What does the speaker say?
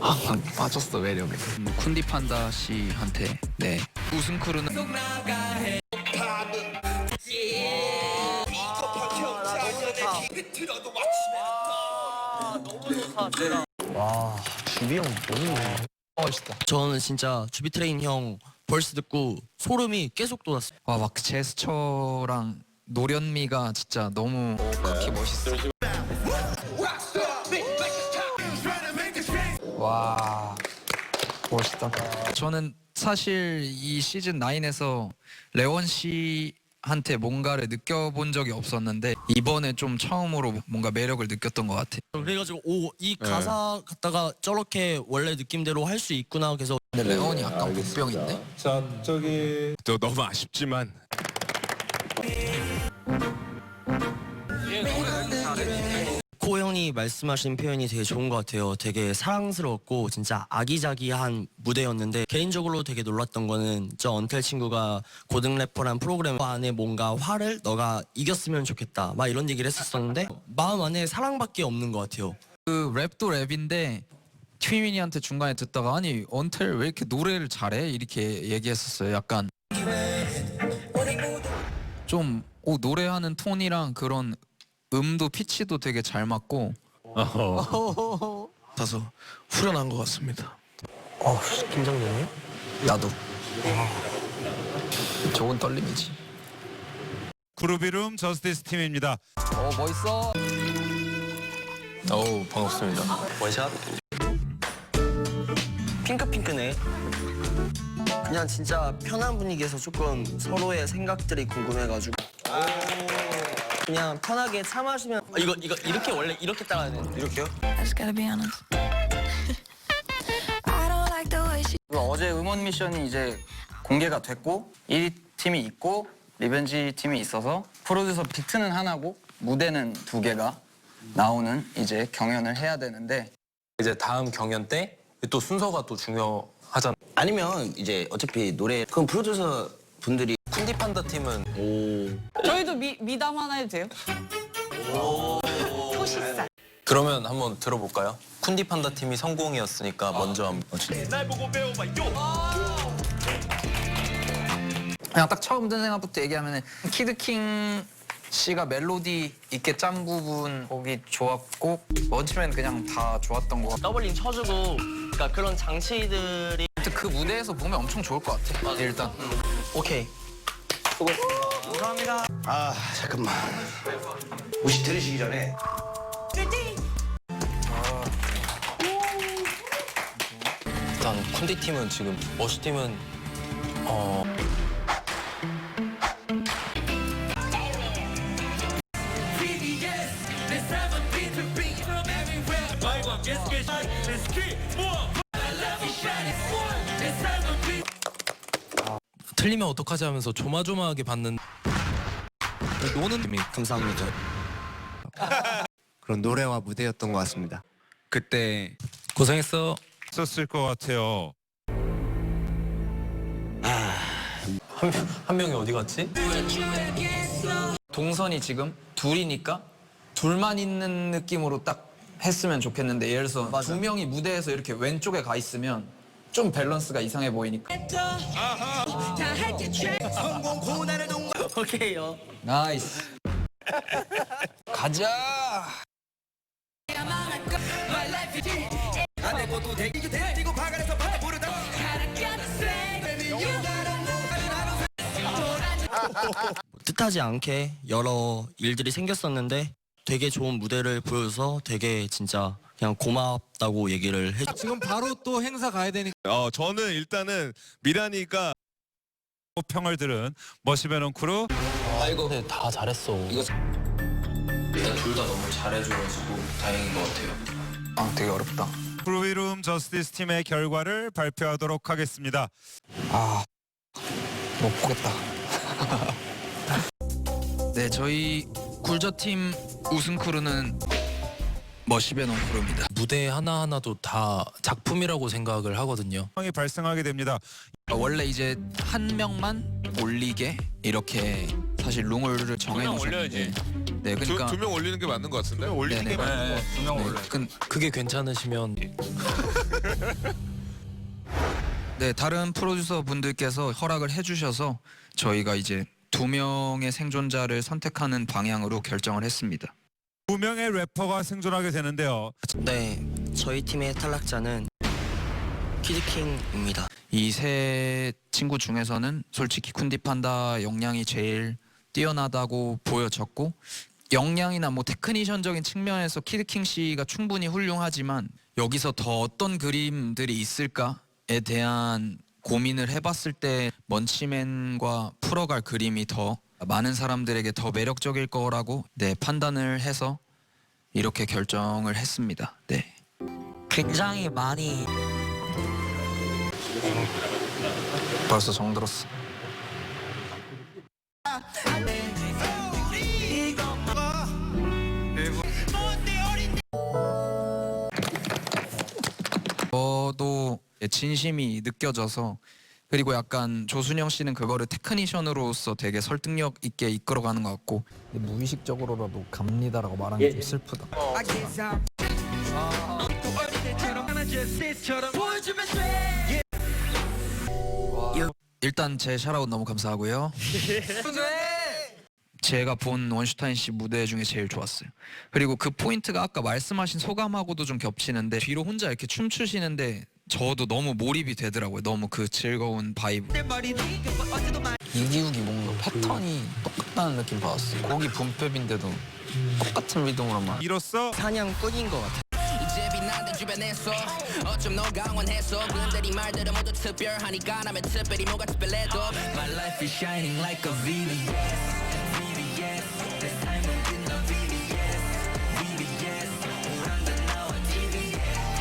아, 빠졌어 매력에. 뭐 쿤디 판다 씨한테 네 우승 크루는 저는 진짜 주비트레인 형 벌스 듣고 소름이 계속 돋았어요. 와막 제스처랑 노련미가 진짜 너무 그렇게 멋있어. 와 멋있다. 저는 사실 이 시즌 9에서 레원 씨한테 뭔가를 느껴본 적이 없었는데 이번에 좀 처음으로 뭔가 매력을 느꼈던 것 같아요. 그래가지고 오 이 가사 갖다가 저렇게 원래 느낌대로 할 수 있구나 그래서 근데 레원이 약간 복병인데? 자 저기 또 너무 아쉽지만 코 형이 말씀하신 표현이 되게 좋은 것 같아요. 되게 사랑스러웠고 진짜 아기자기한 무대였는데 개인적으로 되게 놀랐던 거는 저 언텔 친구가 고등 래퍼란 프로그램 안에 뭔가 화를 너가 이겼으면 좋겠다 막 이런 얘기를 했었었는데 마음 안에 사랑밖에 없는 것 같아요. 그 랩도 랩인데 튀민이한테 중간에 듣다가 아니 언텔 왜 이렇게 노래를 잘해 이렇게 얘기했었어요. 약간 좀 오, 노래하는 톤이랑 그런 음도 피치도 되게 잘 맞고 다소 후련한 것 같습니다. 어 긴장되네요. 나도. 좋은 떨림이지. 이름 저스티스 팀입니다. 어 멋있어. 어우 반갑습니다. 원샷. 핑크핑크네. 그냥 진짜 편한 분위기에서 조금 서로의 생각들이 궁금해가지고. 그냥 편하게 차 마시면 아, 이거 이거 이렇게 원래 이렇게 따라야 되는데 이렇게요? I just gotta be honest. I don't like the way she 어제 음원 미션이 이제 공개가 됐고 1위 팀이 있고 리벤지 팀이 있어서 프로듀서 비트는 하나고 무대는 두 개가 나오는 이제 경연을 해야 되는데 이제 다음 경연 때 또 순서가 또 중요하잖아. 아니면 이제 어차피 노래 그럼 프로듀서 분들이 쿤디 판다 팀은? 저희도 미, 미담 하나 해도 돼요? 그러면 한번 들어볼까요? 쿤디 판다 팀이 성공이었으니까 먼저 한번. 그냥 딱 처음 든 생각부터 얘기하면 키드킹 씨가 멜로디 있게 짠 부분 거기 좋았고 먼치맨 그냥 다 좋았던 것 같고 더블링 쳐주고 그러니까 그런 장치들이 아무튼 그 무대에서 보면 엄청 좋을 것 같아 일단. 오케이 아 잠깐만. 혹시 들으시기 전에. 일단 쿤디 팀은 지금 머시 팀은 어 틀리면 어떡하지 하면서 조마조마하게 받는 노는 의미 감사합니다 그런 노래와 무대였던 것 같습니다. 그때 고생했어 썼을 것 같아요. 한, 한 명이 어디 갔지? 동선이 지금 둘이니까 둘만 있는 느낌으로 딱 했으면 좋겠는데 예를 들어서 두 명이 무대에서 이렇게 왼쪽에 가 있으면 좀 밸런스가 이상해 보이니까 오케이요. 나이스. 가자. 뜻하지 않게 여러 일들이 생겼었는데 되게 좋은 무대를 보여줘서 되게 진짜 그냥 고맙다고 얘기를 해 지금 바로 또 행사 가야 되니까. 어 저는 일단은 미란이가 평을 들은 머시베넌 크루. 아이고 근데 다 잘했어. 이거 일단 둘 다 너무 잘해줘가지고 다행인 것 같아요. 아 되게 어렵다. 이름 저스티스 팀의 결과를 발표하도록 하겠습니다. 못 보겠다. 네 저희 굴저팀 우승 크루는 머시베논 크루입니다 무대 하나하나도 다 작품이라고 생각을 하거든요 상황이 발생하게 됩니다. 어, 원래 이제 한 명만 올리게 이렇게 사실 룰을 정해놓으셨는데 네, 그러니까 두 명 올리는 게 맞는 것 같은데. 올리는 네네. 게 맞는 거. 두명 네, 올래. 근- 그게 괜찮으시면 네, 다른 프로듀서 분들께서 허락을 해주셔서 저희가 이제 두 명의 생존자를 선택하는 방향으로 결정을 했습니다. 두 명의 래퍼가 생존하게 되는데요. 네 저희 팀의 탈락자는 키드킹입니다. 이 세 친구 중에서는 솔직히 쿤디판다 역량이 제일 뛰어나다고 보여졌고 역량이나 뭐 테크니션적인 측면에서 키드킹 씨가 충분히 훌륭하지만 여기서 더 어떤 그림들이 있을까에 대한 고민을 해봤을 때 먼치맨과 풀어갈 그림이 더 많은 사람들에게 더 매력적일 거라고 네 판단을 해서 이렇게 결정을 했습니다. 네. 굉장히 많이 벌써 정들었어. 저도 진심이 느껴져서 그리고 약간 조순영 씨는 그거를 테크니션으로서 되게 설득력 있게 이끌어가는 것 같고 무의식적으로라도 갑니다라고 말하는 게 좀 슬프다. 일단 제 샤라웃 너무 감사하고요. 제가 본 원슈타인 씨 무대 중에 제일 좋았어요. 그리고 그 포인트가 아까 말씀하신 소감하고도 좀 겹치는데 뒤로 혼자 이렇게 춤추시는데 저도 너무 몰입이 되더라고요. 너무 그 즐거운 바이브. 이기욱이 뭔가 패턴이 똑같다는 느낌 받았어요. 곡이 분법인데도 똑같은 리듬으로만. 이로써 사냥꾼인 것 같아요. 이제 빛나는 주변에서 어쩜 너가 원해서 근데 네 말들은 모두 특별하니까 남의 특별히 뭐가 특별해도 My life is shining like a Venus